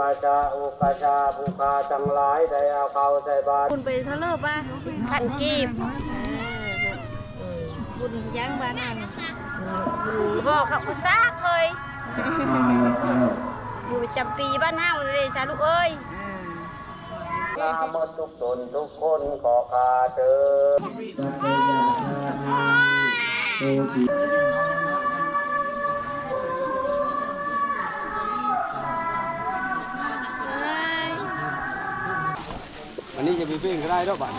กาชาอุกาชาภูคาทั้งหลายได้เอาเขาใส่บาตรคุณไปเท่าเลิกป่ะพันกีบเออบุญย่างบ้านนั่นบอกเขาอุตส่าห์เคยอยู่ประจำปีบ้านเฮาเลยสาลูกเอ้ยลาหมดทุกตนทุกคนขอคาเธอ อันนี้จะมีเป้งก็ได้ด้วยบัตร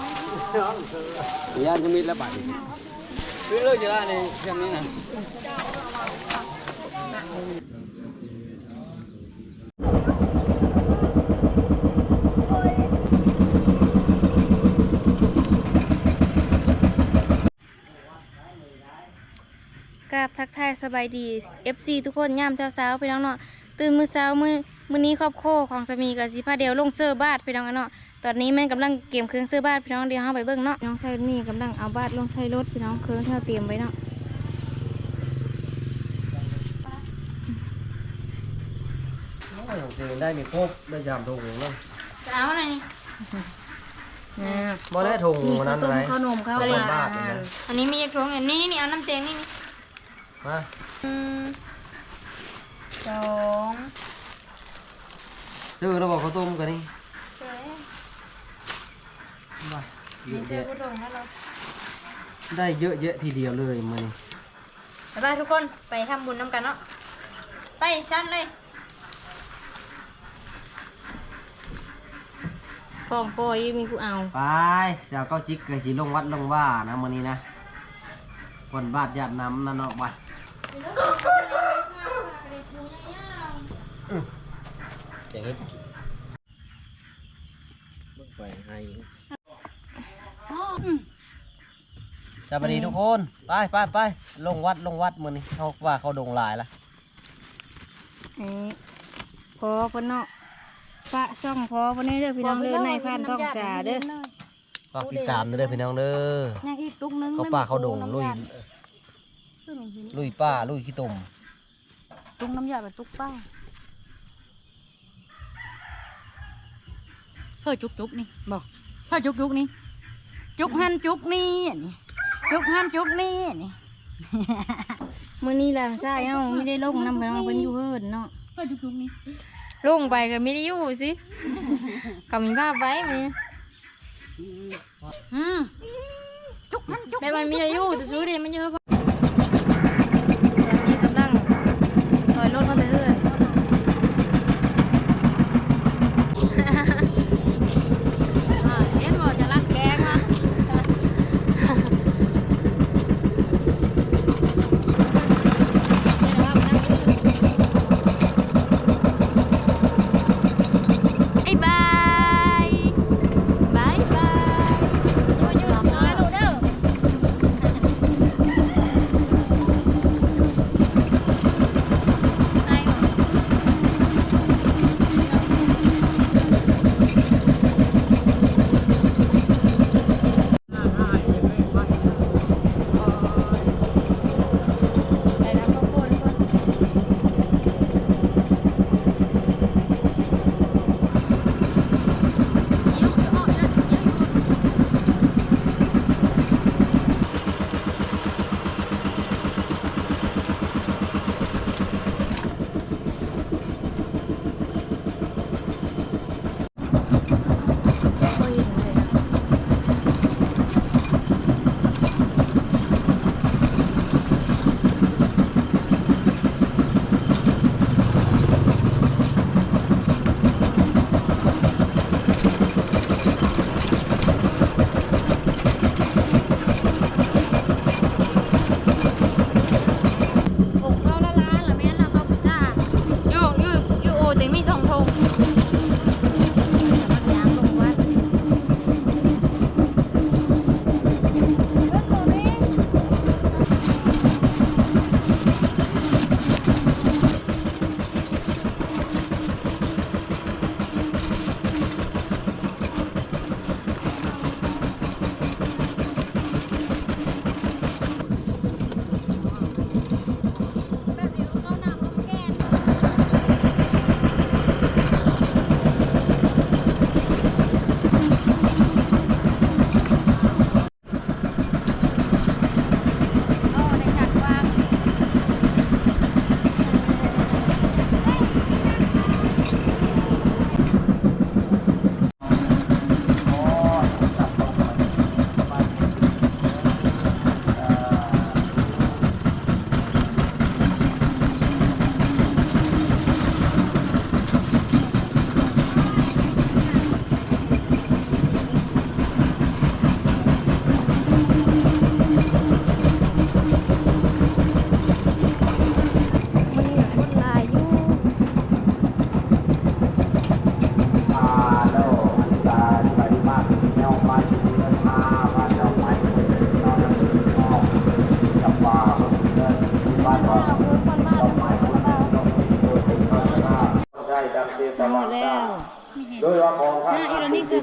ยานจะมีแล้วบัตรซื้อเลยจะได้ในเรื่องนี้นะกราบทักทายสบายดี FC ทุกคนย่ามเช้าเช้าๆพี่น้องเนาะตื่นมื้อเช้ามื้อมื้อนี้ครอบครัวของสามีกับสิพาเดียวลงเสื้อบาทพี่น้องกันเนาะ ตอนนี้แม่นกำลังเก็บเครื่องเสื้อบาทพี่น้องเดี๋ยวเฮาไปเบิ่งเนาะน้องชายนี่กำลังเอาบาทลงใส่รถพี่น้องเครื่องที่เราเตรียมไว้เนาะเจอได้มีครบได้ยามถุงเนาะเอาอะไรนี่บ่ได้ถุงนี่นั้นต้อะไรมขนมเขาเอาเลไปยบาทเลยนะอันนี้มีถุงอันนี้นี่เอาน้ำเจงนี่นี่มาอืมสองซื้อแล้วบอกข้าวต้มกันนี่ มามีเสื้อผู้ถงให้เราได้เยอะแยะทีเดียวเลยมันไปบ้านทุกคนไปทำบุญน้ำกันเนาะไปชั้นเลยฟองโปรยมีผู้เอาไปเสียวก็จิกกับสีลงวัดลงว่านะมื้อนี้นะวันบาทญาติน้ำนั่นเนาะไปอย่างนี้ไปให้ สวัสดีทุกคน ไปไปไปลงวัดลงวัดมื้อนี้เขาว่าเขาดงหลายละนี่พอพนเนาะพระซ่องพอพนนี้เด้อพี่น้องเด้อในพานท้องจ่าเด้อฝากติดตามด้วยเด้อพี่น้องเด้อยังอีกตุกนึงเขาป่าเขาดงลุยลุยป้าลุยขี้ตุ่มตุกน้ำยาเป็นตุกป้าเฮ้ยจุกจุกนี่บอกเฮ้ยจุกจุกนี่จุกหันจุกนี่อันนี้ จุกหันจุกนี่อันนี้มื้อนี้ล่ะใช่เอ้าไม่ได้ลงน้ำไปน้องเพิ่นอยู่เฮิรนเนาะเฮ้ยจุกจุกนี่ลงไปก็ไม่ได้อยู่สิก็มีภาพไว้มั้ยอืมจุกหันจุก แต่มันมีอายุแต่ซื้อดิมันเยอะ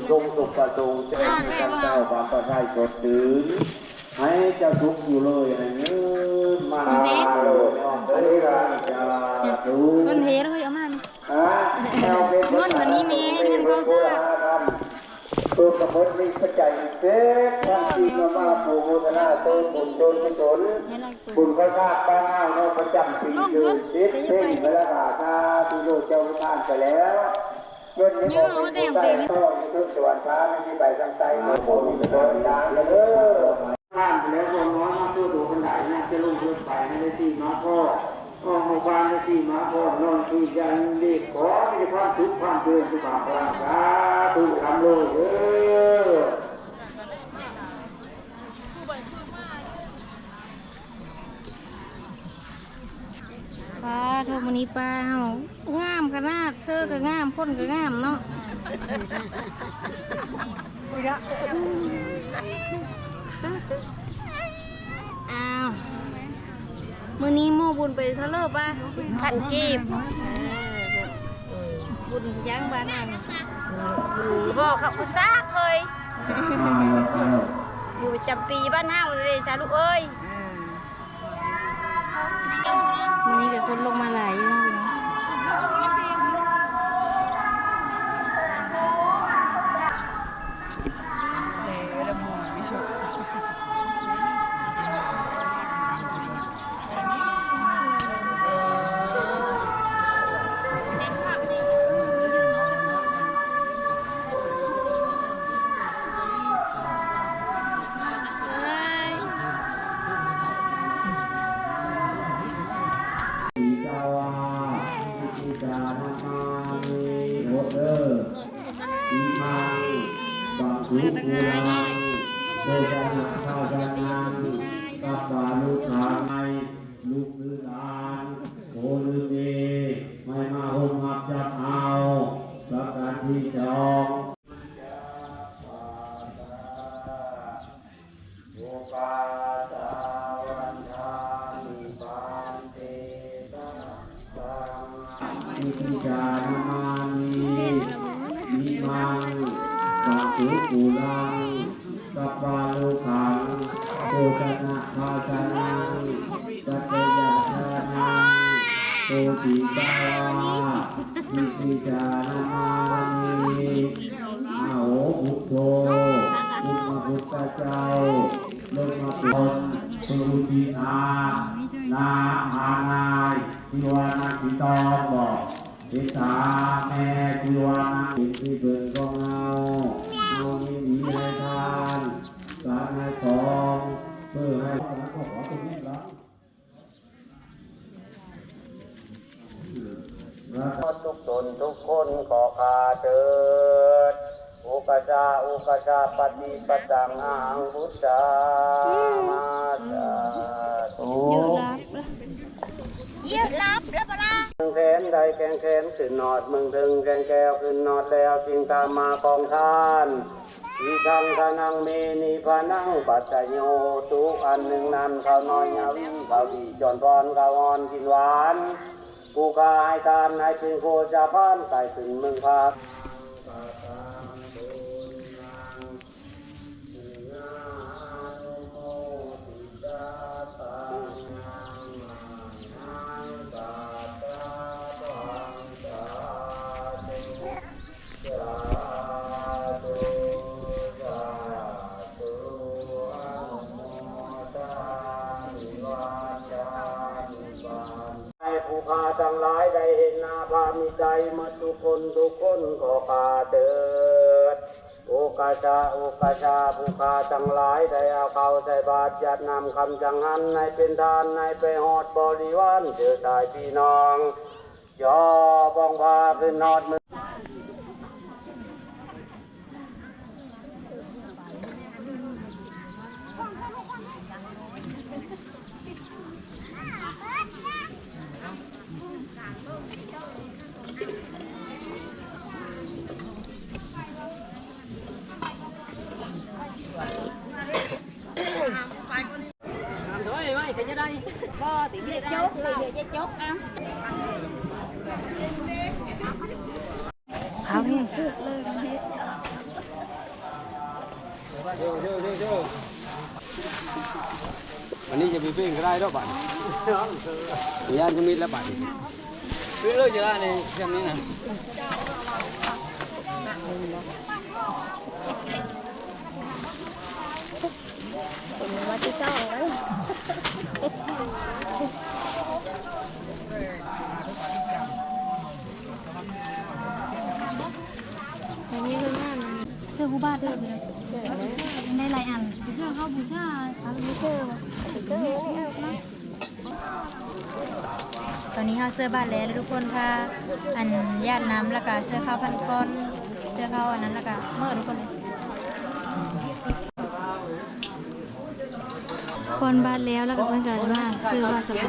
ที่ทรงสุขประสงค์จะให้เจ้าความประทัยสดตื่นให้เจ้าทุกข์อยู่เลยให้เงินมาเลยเฮ้ยราชาดูเงินเฮแล้วเฮ้ยเอามานี่เงินวันนี้มีเงินเขาซ่าตัวกระพดนี่กระจายเซ็ตท่านที่มามาปูโมทนาเติมบุญโดนกุศลให้เราตัวบุญพระธาตุบ้านห้าวเนาะประจำปีเดือนสิบเพ่งพระราชาที่โลกเจ้าทานไปแล้ว เงินนี้ของผู้ใต้ต้องทุกสวนท้าไม่มีใบสังไตโมโหมีโดนดาเลยเด้านไปแล้วคนน้อยมาสู้ดูคนไหนนะจะลงทุนไปในที่มาพ่อออหมาบ้านในที่มาพ่อนอนที่ยันเด็กขอมีความทุกข์ความเจริญสุขภาพร่างกายตุทำเลยเด้อลาเท่ามั นนี้ปลาเฮางามขนาดเสื้อก็งามคนก็งามเนาะอ้าวมื้อนี้โมบุญไปเทะเลอป่ะพันกีบเออบุญยังบ้านนั่นบอกเขากุซากเคยอยู่ประจำปีบ้านเฮาเลยสาลูกเอ้ย วันนี้ก็คนลงมาหลายอยู่นะ สังอิจานามานิมิมังสัพพุกุลังกัปปาลุขังโกตนะภาชนังตัตยาชานังโตติตาวาอิจิจานามานิอาโหพุทโธพุทธพุทธเจ้าลงมาป็นสุตินานาหานายทิวานาทิตองบอก ทิตาแม่ทิวานาทิที่เบิ่งของเราเอานี้หนีให้ทานการให้ของเพื่อให้ขอตรงนี้ละทุกตนทุกคนขอคาเถิดอุกจาอุกจาปฏิปตังหังพุทธาสาธุ เยอะรับ มึงแขนใดแกงแข นนนอดมึงถึงแกงแก้วขึ้นนอดแล้วจึงตามมากองทานอีทางทานังเมนีพานังปัจจโยตุอันหนึ่งนั้นข้าวน้อยยาวิข้าวดีจอนพรข้าวอ่อนกินหวานผูกาให้ทานให้ถึงโคจะพานไก่ถึงมึงพัก พาทั้งหลายได้เห็นหน้าพามีใจมาทุกคนทุกคนขอพาเดิดโอกาชาโอกาชาผู้พาทั้งหลายได้เอาเขาใส่บาตรจัดนำคำจังหันในเป็นทานในไปหอดบริวารเจอตายพี่น้องยอบองพาขึ้นนอดมือ chốt là sẽ chốt ăn ขาวแห้งเชื่อเชื่อเชื่อเชื่อวันนี้จะไปปิ้งก็ได้ดอกบัตรย่านจะมีแล้วบัตรปิ้งเลยจะได้ในเช่นนี้นะ อันนี้คืองานเสื้อผู้บ้าเด้อพี่น้องในหลายอันเสื้อเข้าบูชาเอาไม่เสื้อเสื้อตอ นี้เขาเสื้อบ้านแล้วทุกคนค่ะอันญาติน้ำแล้วก็เสื้อข้าวพันก้อนเสื้อข้าวอันนั้นแล้วก็เมื่อทุกคนเลยคนบ้านแล้วแล้วก็เพิ่นก็มาซื้อว่าสกุ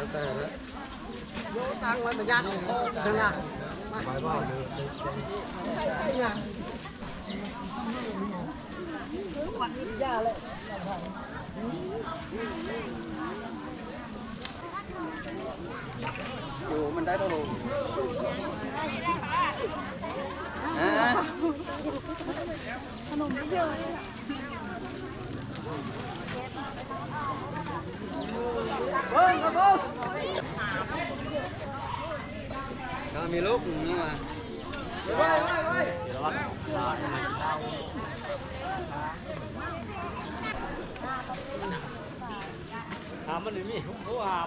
แล้วแต่ละโยตังมันประหยัดใช่ไหมไปบ้านเลยอยู่มัน Cho mi lúc nhưng mà Quay, quay, quay Đó, đó, đó Hà mình đi mi, không có hà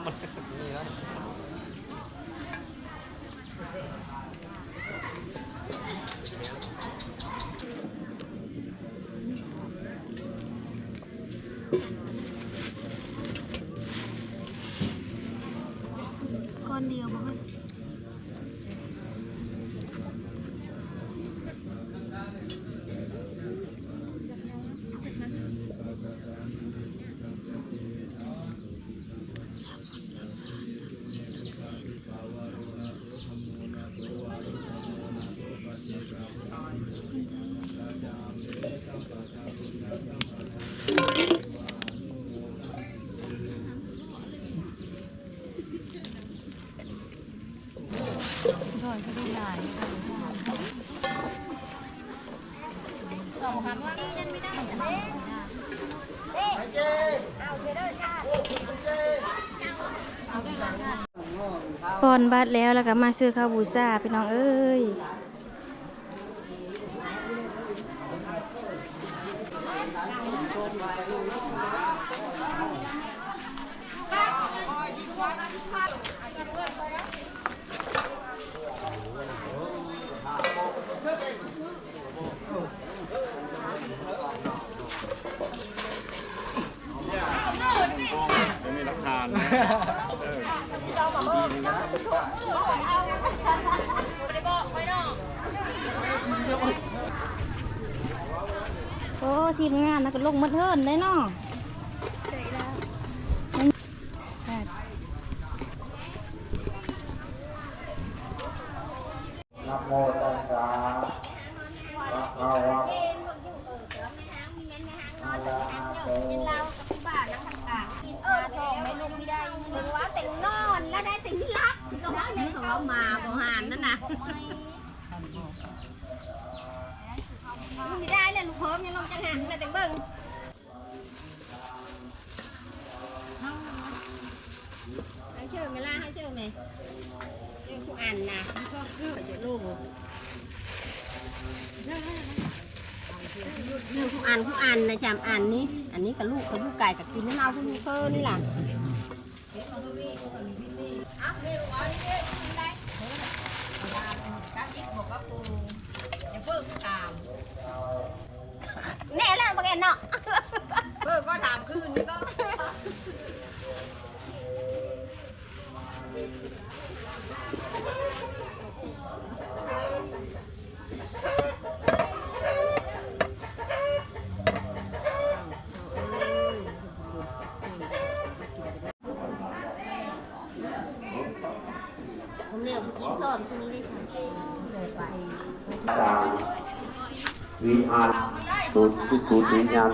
อนบัตรแล้วแล้วก็มาซื้อข้าวบูชาพี่น้องเอ้ย มีหลักฐานนะ โอ้ทีมงานนะก็ลงมัดเฮิรนได้เนาะนะโมตัสสะภะคะวะอะระหะโต เออทองไม่ลงไม่ได้ถึงว่าแต่งนอนแล้วได้แต่งที่รักก็ว่าในของเรามาบหานนั่นน่ะไม่ ได้เนี่ยลูกเพิ่มยังลงจังหันเลยแต่เบิ้งให้เชื่อไหมล่ะให้เชื่อไหมเรื่องผู้อ่านนะมันก็คือจะลูกเรื่องผู้อ่านผู้อ่านนะจำอ่านนี้ อันนี้กับลูกกับลูกไก่กับกินน้ำเอาผู้ลูกเพิ่นนี่แหละ เนาะ เพิ่ก็ถามคืนนี่ก็ ผมเนี่ยกินสอนคนนี้ได้ค่ะเลยไป ดาววิหาร ศูนย์ศูนย์วิญญาม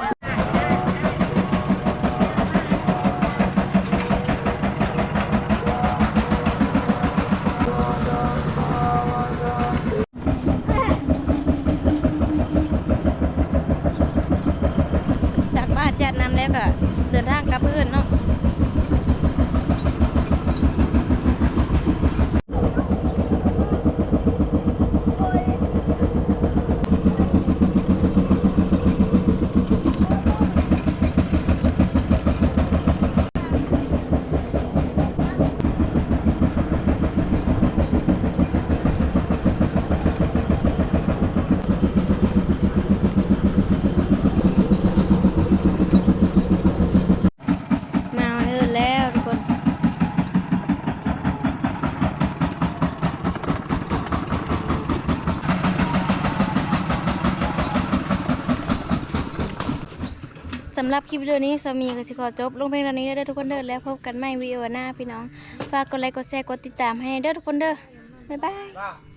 จากบ้านจัดน้ำแล้วก็เดินทางกลับเพื่อนเนาะ มาเอินแล้วทุกคนสำหรับคลิปวิดีโอนี้สามีก็สิขอจบ ลงเพียงเท่านี้เด้อทุกคนเด้อแล้วพบกันใหม่วิดีโอหน้าพี่น้อง ฝากกดไลค์กดแชร์กดติดตามให้เด้อทุกคนเด้อบ๊ายบาย